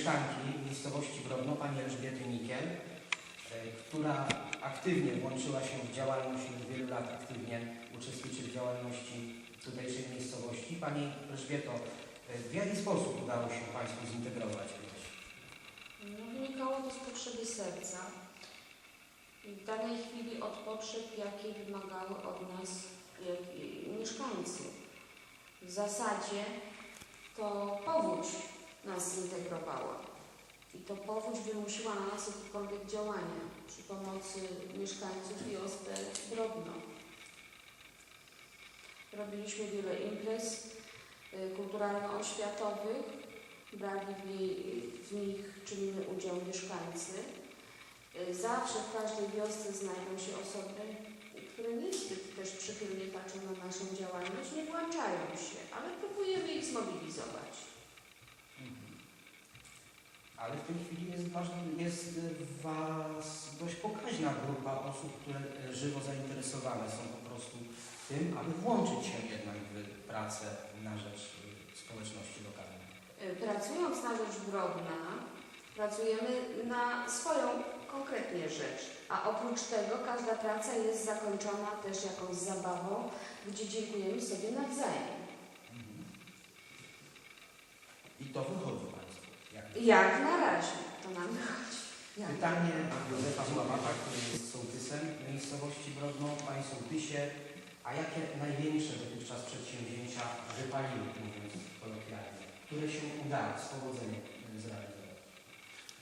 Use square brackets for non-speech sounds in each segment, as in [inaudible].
mieszkanki miejscowości Brodno, pani Elżbiety Nikiel, e, która aktywnie włączyła się w działalność i od wielu lat aktywnie uczestniczy w działalności tutejszej miejscowości. Pani Elżbieto, e, w jaki sposób udało się Państwu zintegrować wieś? No, wynikało to z potrzeby serca. W danej chwili od potrzeb, jakie wymagały od nas mieszkańcy. W zasadzie to powódź nas zintegrowała. I to powódź wymusiła na nas jakiekolwiek działania przy pomocy mieszkańców i OSP Drobno. Robiliśmy wiele imprez y, kulturalno-oświatowych, brali w, niej, w nich czynny udział mieszkańcy. Y, Zawsze w każdej wiosce znajdą się osoby, które niezbyt też przychylnie patrzą na naszą działalność, nie włączają się, ale próbujemy ich zmobilizować. Ale w tej chwili jest, ważna, jest w Was dość pokaźna grupa osób, które e, żywo zainteresowane są po prostu tym, aby włączyć się jednak w pracę na rzecz e, społeczności lokalnej. Y, Pracując na rzecz Brodna, pracujemy na swoją konkretnie rzecz, a oprócz tego każda praca jest zakończona też jakąś zabawą, gdzie dziękujemy sobie nawzajem. I to wychodzi. Jak na razie to nam wychodzi. Jak Pytanie Józefa Złamata, który jest sołtysem miejscowości Brodno. Panie sołtysie, a jakie największe dotychczas przedsięwzięcia wypaliły, mówiąc kolokwialnie, które się udało z powodzeniem zrealizować?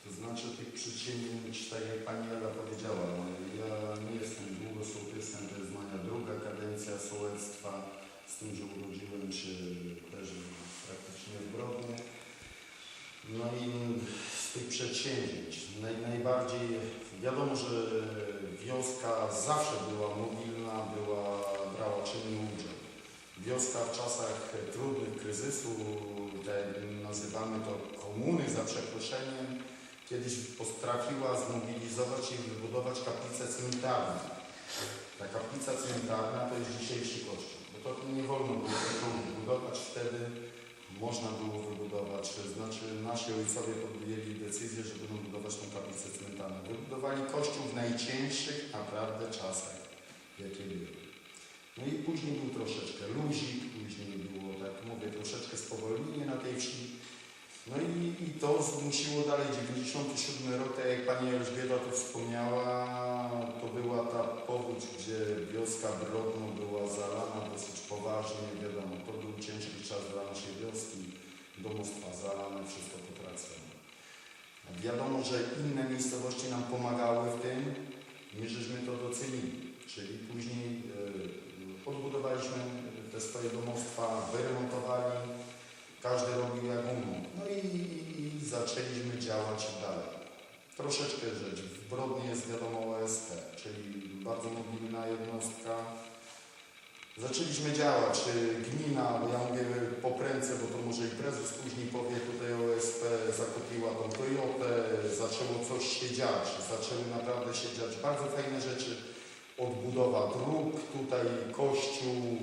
To znaczy tych przedsięwzięć, tak jak Pani Ela powiedziała, no, ja nie jestem długo sołtysem, to jest moja druga kadencja sołectwa, z tym, że urodziłem się też praktycznie w Brodnie. No i z tych przedsięwzięć naj, najbardziej wiadomo, że wioska zawsze była mobilna, była, brała czynny udział. Wioska w czasach trudnych kryzysu, tak nazywamy to komuny za przeproszeniem, kiedyś potrafiła zmobilizować i wybudować kaplicę cmentarną. Ta kaplica cmentarna to jest dzisiejszy kościół, bo to nie wolno było tego wybudować wtedy, można było wybudować, znaczy nasi ojcowie podjęli decyzję, że będą budować tą kaplicę cmentarną. Wybudowali kościół w najcięższych naprawdę czasach, jakie były. No i później był troszeczkę luzik, później było, tak mówię, troszeczkę spowolnienie na tej wsi. No i, i to zmusiło dalej 97 rok, tak jak Pani Elżbieta tu wspomniała, to była ta powódź, gdzie wioska Brodno była zalana dosyć poważnie, wiadomo, to był ciężki czas dla naszej wioski, domostwa zalane, wszystko potracone. Wiadomo, że inne miejscowości nam pomagały w tym, my żeśmy to docenili, czyli później e, odbudowaliśmy te swoje domostwa, wyremontowali, każdy robił jak umiał. No i, i, zaczęliśmy działać dalej. Troszeczkę rzecz. W Brodnie jest wiadomo OSP, czyli bardzo mobilna jednostka. Zaczęliśmy działać. y, Gmina, bo ja mówię po prędce, bo to może i prezes później powie, tutaj OSP zakupiła tą Toyotę, zaczęło coś się dziać, zaczęły naprawdę się dziać bardzo fajne rzeczy. Odbudowa dróg, tutaj kościół,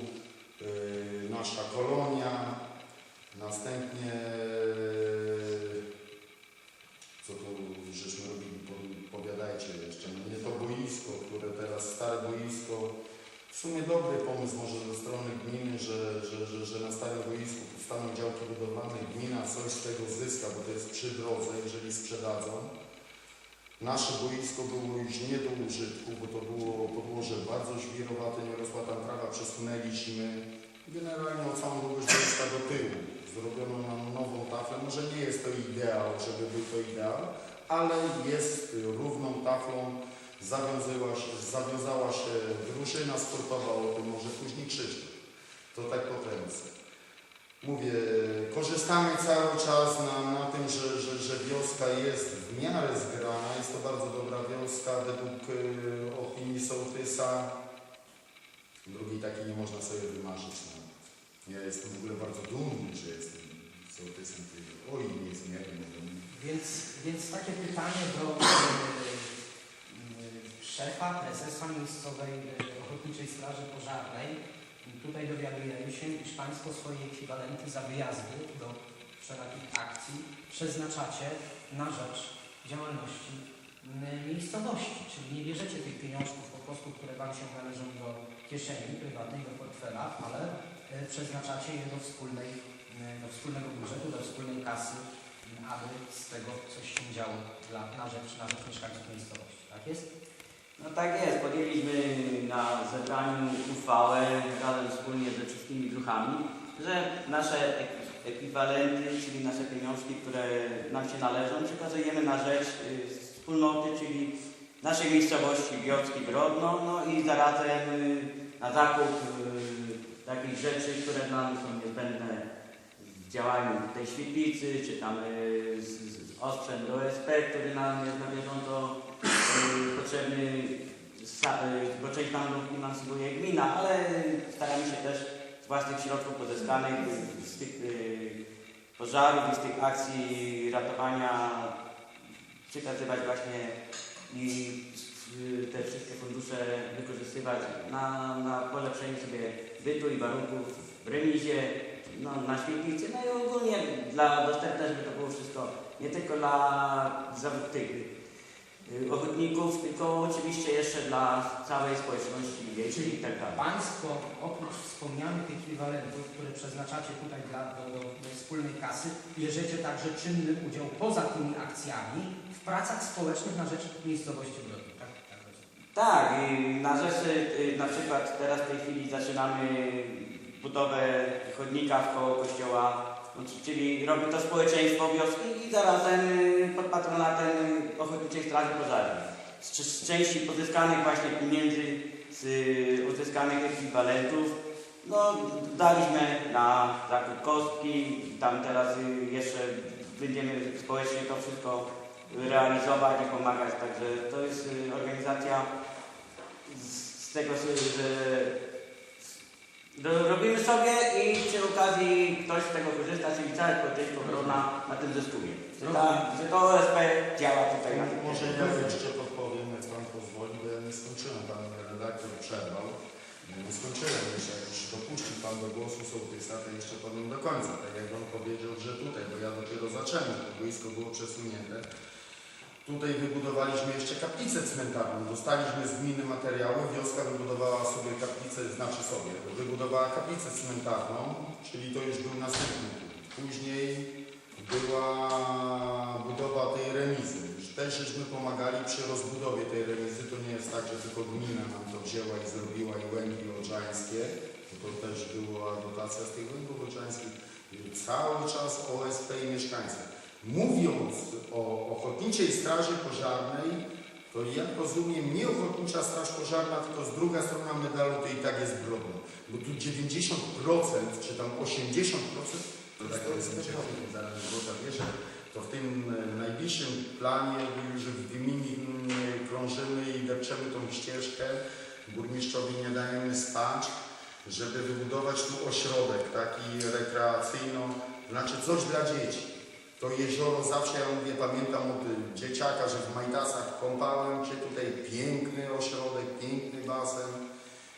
y, nasza kolonia, następnie co to żeśmy robili, Po- powiadajcie jeszcze, no nie to boisko, które teraz, stare boisko, w sumie dobry pomysł może ze strony gminy, że, że, że, że na starym boisku powstaną działki budowlane, gmina coś z tego zyska, bo to jest przy drodze, jeżeli sprzedadzą. Nasze boisko było już nie do użytku, bo to było podłoże bardzo żwirowate, nie rosła tam trawa, przesunęliśmy. Generalnie o całą długość boiska do tyłu. Zrobiono nam nową taflę, może nie jest to ideał, żeby był to ideał, ale jest równą taflą, zawiązała się, zawiązała się drużyna sportowa, o tym może później krzyczeć. To tak po ręce. Mówię, korzystamy cały czas na, na tym, że, że, że wioska jest w miarę zgrana, jest to bardzo dobra wioska według y, opinii sołtysa. Drugiej takiej nie można sobie wymarzyć nawet. Ja jestem w ogóle bardzo dumny, że jestem sołtysem tej oj niezmiernie. Więc, więc takie pytanie do e, e, szefa, prezesa miejscowej e, Ochotniczej Straży Pożarnej. Tutaj dowiadujemy się, iż Państwo swoje ekwiwalenty za wyjazdy do wszelakich akcji przeznaczacie na rzecz działalności miejscowości, czyli nie bierzecie tych pieniążków po prostu, które Wam się należą do kieszeni prywatnej, do portfela, ale przeznaczacie je do, wspólnej, e, do wspólnego budżetu, do wspólnej kasy, aby z tego coś się działo dla, na, rzecz, na rzecz mieszkańców miejscowości. Tak jest? No tak jest, podjęliśmy na zebraniu uchwałę razem wspólnie ze wszystkimi druhami, że nasze ek- ekwiwalenty, czyli nasze pieniążki, które nam się należą, przekazujemy na rzecz y, wspólnoty, czyli naszej miejscowości wioski Brodno, no i zarazem y, na zakup y, takich rzeczy, które nam są niezbędne w działaniu tej świetlicy, czy tam y, z, z do OSP, który nam jest na bieżąco y, potrzebny, y, bo część go finansuje gmina, ale staramy się też z własnych środków pozyskanych z tych y, pożarów i z tych akcji ratowania przekazywać właśnie i te wszystkie fundusze wykorzystywać na, na polepszenie sobie bytu i warunków w remizie, no, na świetlicy, no i ogólnie dla dostępne, żeby to było wszystko nie tylko dla tych y, ochotników, tylko oczywiście jeszcze dla całej społeczności wiejskiej i tak dalej. Państwo oprócz wspomnianych ekwiwalentów, które przeznaczacie tutaj dla, do, do, do wspólnej kasy, bierzecie także czynny udział poza tymi akcjami w pracach społecznych na rzecz miejscowości Brodni. Tak, na rzeczy, y, na przykład teraz w tej chwili zaczynamy budowę chodnika w koło kościoła, no, czyli robi to społeczeństwo wioski i zarazem y, pod patronatem Ochotniczej Straży Pożarnej. Z, z części pozyskanych właśnie pieniędzy, z y, uzyskanych ekwiwalentów, no daliśmy na zakup kostki, tam teraz jeszcze będziemy społecznie to wszystko realizować i pomagać, także to jest y, organizacja z, tego, że ro- robimy sobie i przy okazji ktoś z tego korzysta, czyli całe społeczeństwo Wrona na tym zyskuje. Że, ta, że to OSP działa tutaj na tym Może ja jeszcze podpowiem, jak Pan pozwoli, bo ja nie skończyłem, Pan redaktor przerwał. Nie skończyłem jeszcze, jak już dopuścił Pan do głosu sołtysa, to jeszcze powiem do końca, tak jak On powiedział, że tutaj, bo ja dopiero zacząłem, to boisko było przesunięte. Tutaj wybudowaliśmy jeszcze kaplicę cmentarną. Dostaliśmy z gminy materiały, wioska wybudowała sobie kaplicę, znaczy sobie, wybudowała kaplicę cmentarną, czyli to już był następny. Później była budowa tej remizy. Też żeśmy pomagali przy rozbudowie tej remizy. To nie jest tak, że tylko gmina nam to wzięła i zrobiła i łęgi odżańskie, to też była dotacja z tych łęgów odżańskich. Cały czas OSP i mieszkańcy. Mówiąc o Ochotniczej Straży Pożarnej, to ja rozumiem nie Ochotnicza Straż Pożarna, tylko z druga strona medalu to i tak jest Brodno. Bo tu 90% czy tam 80% to tak jest zaraz to w tym e, najbliższym planie już w gminie mm, krążymy i depczemy tą ścieżkę. Burmistrzowi nie dajemy spać, żeby wybudować tu ośrodek taki rekreacyjno, znaczy coś dla dzieci. To jezioro zawsze, ja mówię, pamiętam od dzieciaka, że w Majtasach kąpałem się tutaj, piękny ośrodek, piękny basen.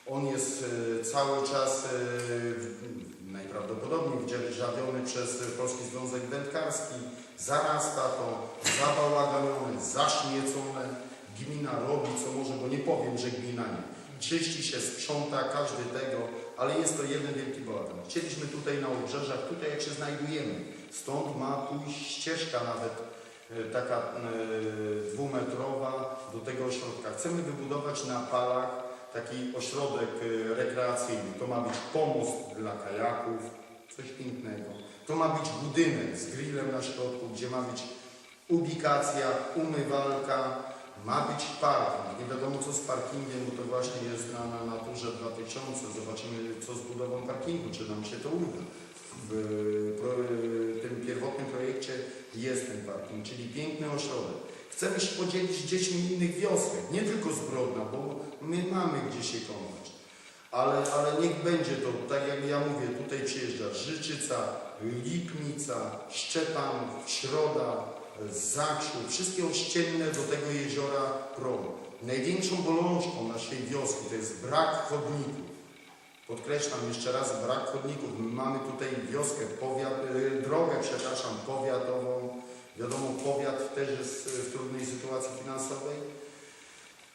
On jest y, cały czas w- najprawdopodobniej wdzierżawiony przez Polski Związek Wędkarski. Zarasta to, zabałaganione, zaśmiecone. Gmina robi co może, bo nie powiem, że gmina nie. Czyści się, sprząta, każdy tego, ale jest to jeden wielki bałagan. Chcieliśmy tutaj na obrzeżach, tutaj jak się znajdujemy, stąd ma pójść ścieżka nawet e, taka e, dwumetrowa do tego ośrodka. Chcemy wybudować na palach taki ośrodek e, rekreacyjny. To ma być pomost dla kajaków, coś pięknego. To ma być budynek z grillem na środku, gdzie ma być ubikacja, umywalka, ma być parking. Nie wiadomo co z parkingiem, bo to właśnie jest na, na naturze 2000. Zobaczymy co z budową parkingu, czy nam się to uda. W tym pierwotnym projekcie jest ten parking, czyli piękny ośrodek. Chcemy się podzielić z dziećmi innych wiosek, nie tylko z Brodna, bo my mamy gdzie się kąpać. Ale, ale niech będzie to, tak jak ja mówię, tutaj przyjeżdża Życzyca, Lipnica, Szczepanów, Środa, Zakrzu, wszystkie ościenne do tego jeziora prą. Największą bolączką naszej wioski to jest brak chodników. Podkreślam jeszcze raz, brak chodników. My mamy tutaj wioskę, powiat, y, drogę, przepraszam, powiatową. Wiadomo, powiat też jest y, w trudnej sytuacji finansowej.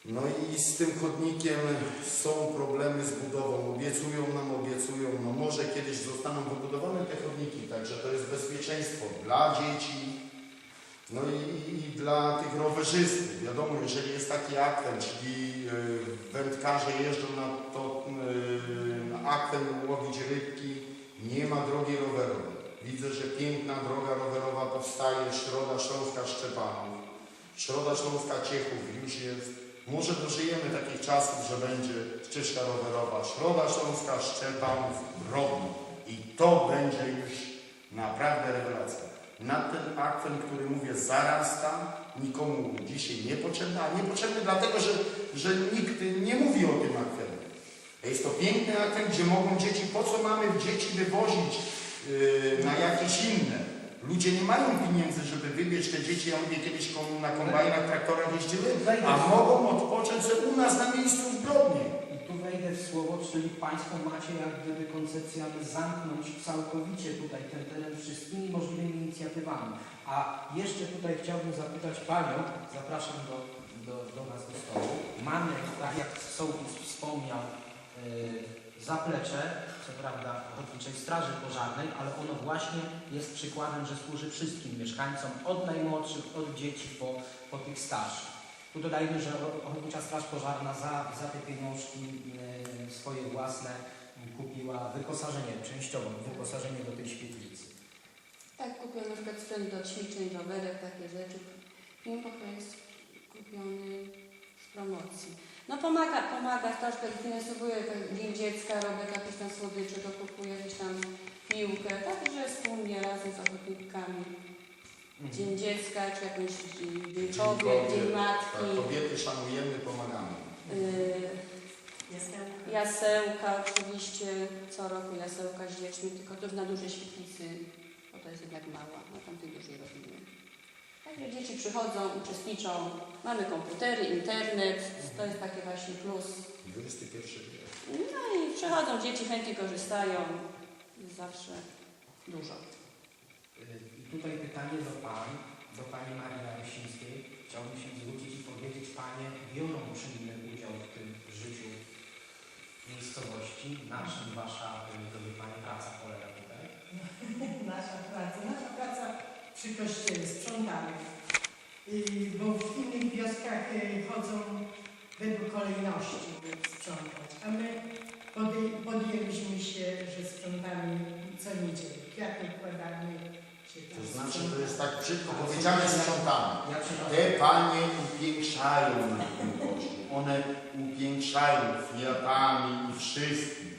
No i z tym chodnikiem są problemy z budową. Obiecują nam, obiecują, no może kiedyś zostaną wybudowane te chodniki, także to jest bezpieczeństwo dla dzieci, no i, i, dla tych rowerzystów. Wiadomo, jeżeli jest taki akwen, czyli y, wędkarze jeżdżą na, to, na akwen łowić rybki, nie ma drogi rowerowej. Widzę, że piękna droga rowerowa powstaje, Środa Śląska Szczepanów, Środa Śląska Ciechów już jest. Może dożyjemy takich czasów, że będzie ścieżka rowerowa, Środa Śląska Szczepanów, Brodno. I to będzie już naprawdę rewelacja. Na ten akwen, który mówię, zarasta, nikomu dzisiaj niepotrzebny, a niepotrzebny dlatego, że, że nikt nie mówi o tym akwenie. Jest to piękny akwen, gdzie mogą dzieci, po co mamy dzieci wywozić yy, na jakieś inne? Ludzie nie mają pieniędzy, żeby wybierz te dzieci, ja mówię, kiedyś na kombajnach, traktorach jeździły, a mogą odpocząć sobie u nas na miejscu w Brodnie. I tu wejdę w słowo, czyli Państwo macie jak gdyby koncepcję, aby zamknąć całkowicie tutaj ten teren wszystkimi możliwymi inicjatywami. A jeszcze tutaj chciałbym zapytać Panią, zapraszam do, do, do nas do stołu. Mamy, tak jak Sołtys wspomniał, zaplecze, co prawda Ochotniczej Straży Pożarnej, ale ono właśnie jest przykładem, że służy wszystkim mieszkańcom, od najmłodszych, od dzieci po, po tych starszych. Tu dodajmy, że Ochotnicza Straż Pożarna za, za te pieniążki e, swoje własne kupiła wyposażenie, częściowo wyposażenie do tej świetlicy. Tak, kupiłam na przykład sprzęt do ćwiczeń, rowerek, takie rzeczy. Mimo to jest kupiony z promocji. No pomaga, pomaga, troszkę finansowuję tak, Dzień Dziecka, robię jakieś tam słodycze, dokupuję gdzieś tam piłkę, także wspólnie razem z ochotnikami. Dzień Dziecka, czy jakąś dzień Kobiet, Dzień Tak, Matki, kobiety szanujemy, pomagamy. yy, jasełka oczywiście, co roku jasełka z dziećmi, tylko to już na dużej świetlicy, bo to jest jednak mała, na tamtej dużej robimy. Także dzieci przychodzą, uczestniczą, mamy komputery, internet, to jest taki właśnie plus. XXI wiek. No i przychodzą dzieci, chętnie korzystają, jest zawsze dużo. Y, I tutaj pytanie do Pani Marii Narosińskiej. Chciałbym się zwrócić i powiedzieć, Panie biorą czynny udział w tym życiu miejscowości. Na czym Wasza, y, drogie Panie, praca polega tutaj? Nasza praca, nasza praca przy kościele, sprzątamy. I, bo w innych wioskach y, chodzą według kolejności sprzątać, a my podjęliśmy się, że sprzątamy co niedzielę. Kwiaty układamy. Się tam To znaczy, to jest tak brzydko powiedziane sprzątamy. Te panie upiększają na tym. One upiększają kwiatami i wszystkim.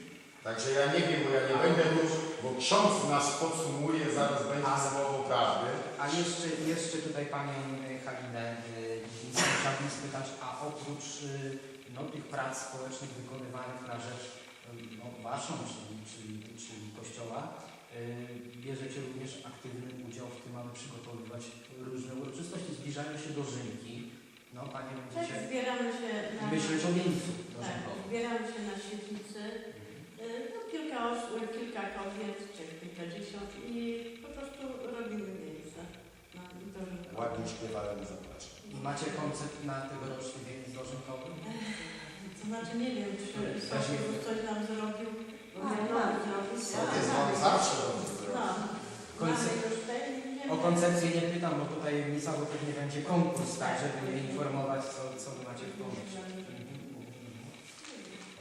Także ja nie wiem, bo ja nie będę już, bo ksiądz nas podsumuje, zaraz będzie słowo prawdy. A jeszcze, jeszcze tutaj Panią y, Halinę y, chciałbym spytać, a oprócz y, no, tych prac społecznych wykonywanych na rzecz no, Waszą, czyli, czyli, czyli Kościoła, bierzecie również aktywny udział w tym, aby przygotowywać różne uroczystości, zbliżają się dożynki. No Panie Tak, zbieramy się na... myśleć o miejscu Tak, zbieramy się na świetlicy. Y, No, kilka osób, kilka kobiet, czy kilkadziesiąt i po prostu robimy miejsce. na dożynkowe. Ładnie śpiewałem, zapraszam. I macie koncept na tegoroczny wieniec dożynkowy? To znaczy nie wiem, czy ktoś, Weźmie- ktoś nam zrobił. bo A, tak. zawsze dobrze No, zrobi. mamy Koncept- już te i nie O koncepcję nie pytam, bo tutaj nicało pewnie będzie konkurs, tak, żeby mnie informować, co, co wy macie w pomyśle.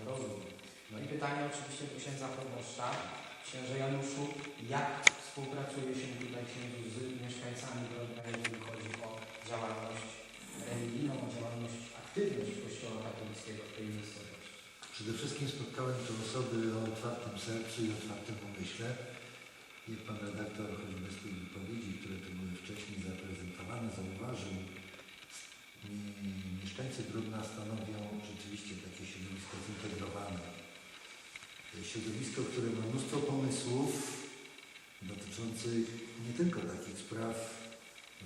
Rozumiem. No i pytanie oczywiście do księdza proboszcza. Księże Januszu, jak współpracuje się tutaj księdzu z mieszkańcami Grodna, jeżeli chodzi o działalność religijną, o działalność, aktywność Kościoła katolickiego w tej miejscowości? Przede wszystkim spotkałem tu osoby o otwartym sercu i otwartym umyśle. Jak pan redaktor, choćby z tych wypowiedzi, które tu były wcześniej zaprezentowane, zauważył, mieszkańcy Brudna stanowią rzeczywiście takie środowisko zintegrowane. Środowisko, które ma mnóstwo pomysłów dotyczących nie tylko takich spraw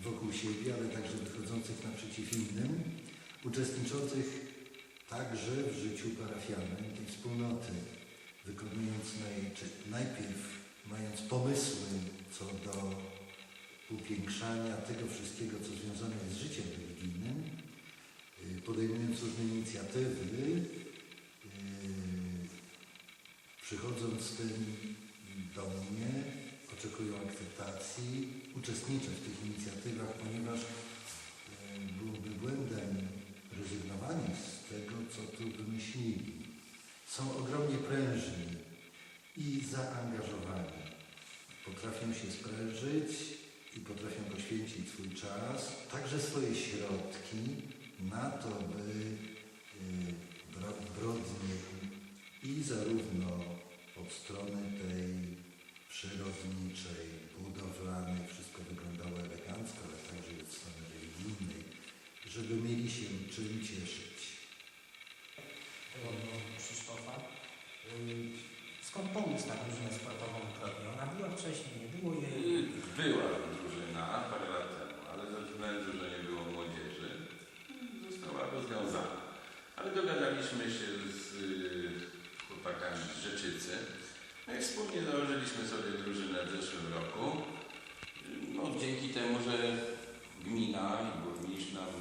wokół siebie, ale także wychodzących naprzeciw innym, uczestniczących także w życiu parafialnym tej wspólnoty. wykonując naj, najpierw mając pomysły co do upiększania tego wszystkiego, co związane jest z życiem religijnym, y, podejmując różne inicjatywy, przychodząc z tym do mnie, oczekują akceptacji, uczestniczę w tych inicjatywach, ponieważ y, byłoby błędem rezygnowanie z tego, co tu wymyślili. Są ogromnie prężni i zaangażowani. Potrafią się sprężyć i potrafią poświęcić swój czas, także swoje środki na to, by bro- brodnie i zarówno od strony tej przyrodniczej, budowlanej, wszystko wyglądało elegancko, ale także od strony religijnej, żeby mieli się czym cieszyć. Do Krzysztofa. Ym, Skąd pomysł na drużynę sportową Prodnie? Ona była wcześniej, nie było jej. Była drużyna parę lat temu, ale ze względu, że nie było młodzieży, została rozwiązana. Ale dogadaliśmy się z y, chłopakami z Rzeczycy. No i wspólnie założyliśmy sobie drużynę w zeszłym roku. No, dzięki temu, że gmina i burmistrz nam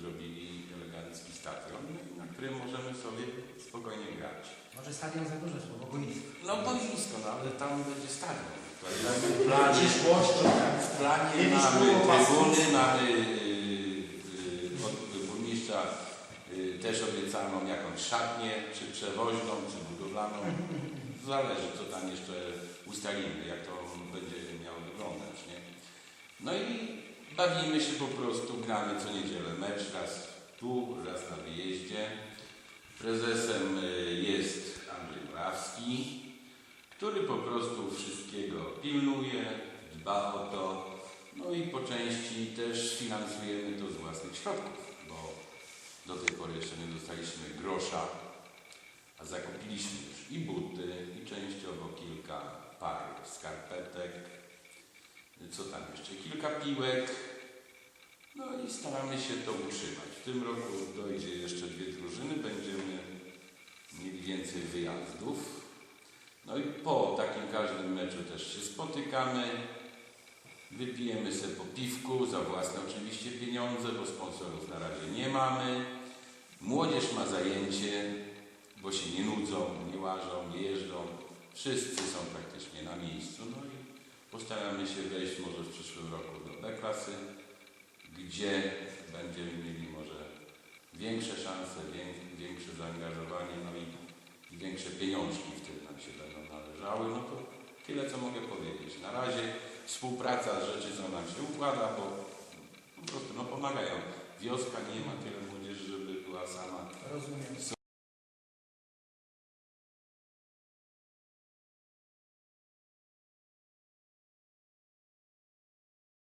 zrobili elegancki stadion, na którym możemy sobie spokojnie grać. Może stadion za duże słowo, boisko. No boisko, no ale tam będzie stadion. W planie, w planie mamy trybuny, mamy yy, yy, od burmistrza yy, też obiecaną jakąś szatnię, czy przewoźną, czy budowlaną. [laughs] Zależy, co tam jeszcze ustalimy, jak to będzie miało wyglądać, nie? No i bawimy się po prostu, gramy co niedzielę mecz, raz tu, raz na wyjeździe. Prezesem y, jest Andrzej Morawski, który po prostu wszystkiego pilnuje, dba o to, no i po części też finansujemy to z własnych środków, bo do tej pory jeszcze nie dostaliśmy grosza, zakupiliśmy już i buty, i częściowo kilka par skarpetek, co tam jeszcze, kilka piłek, no i staramy się to utrzymać. W tym roku dojdzie jeszcze dwie drużyny, będziemy mieli więcej wyjazdów. No i po takim każdym meczu też się spotykamy. Wypijemy sobie po piwku, za własne oczywiście pieniądze, bo sponsorów na razie nie mamy. Młodzież ma zajęcie, bo się nie nudzą, nie łażą, nie jeżdżą. Wszyscy są praktycznie na miejscu. No i postaramy się wejść może w przyszłym roku do B klasy gdzie będziemy mieli może większe szanse, wię- większe zaangażowanie, no i, większe pieniążki wtedy nam się będą należały. No to tyle, co mogę powiedzieć. Na razie współpraca z rzeczy, co nam się układa, bo po prostu no, pomagają. Wioska nie ma tyle młodzieży, żeby była sama Rozumiem.